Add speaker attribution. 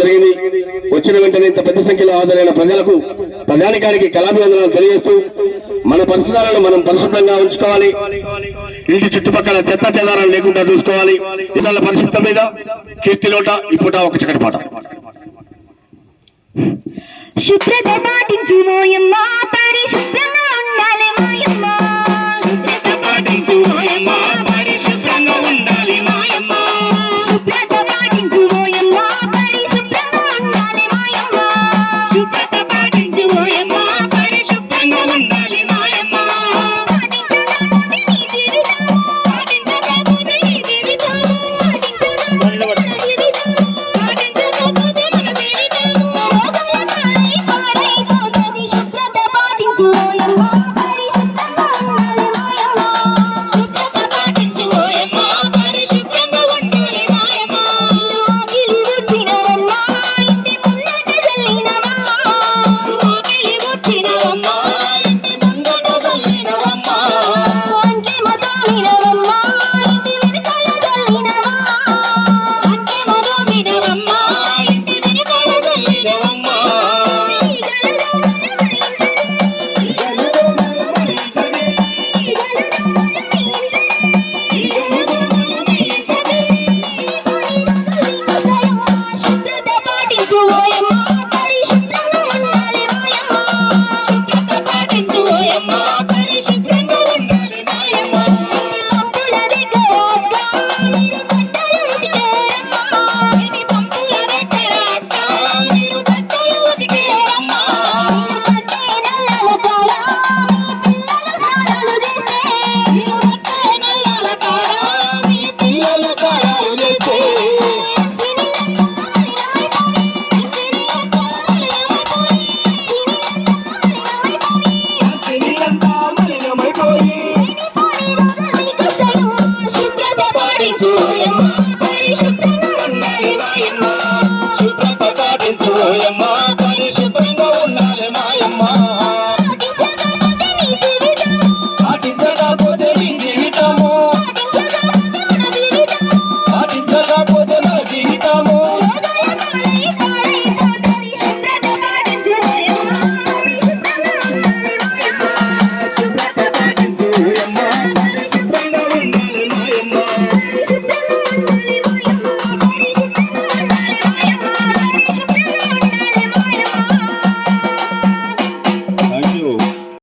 Speaker 1: జరిగింది వచ్చిన వెంటనే ఇంత పెద్ద సంఖ్యలో హాజరైన ప్రజలకు ప్రధానికారికి కళాభివందనాలు తెలియజేస్తూ మన పరిసరాలను మనం పరిశుభ్రంగా ఉంచుకోవాలి. ఇంటి చుట్టుపక్కల చెత్త చెదారాలు లేకుండా చూసుకోవాలి. ఇతరుల పరిశుభ్రత మీద కీర్తి లోట ఈ ఒక చక్కటి పాట.
Speaker 2: శుభ్రత పాటించు పరిశుభ్ర to your mind.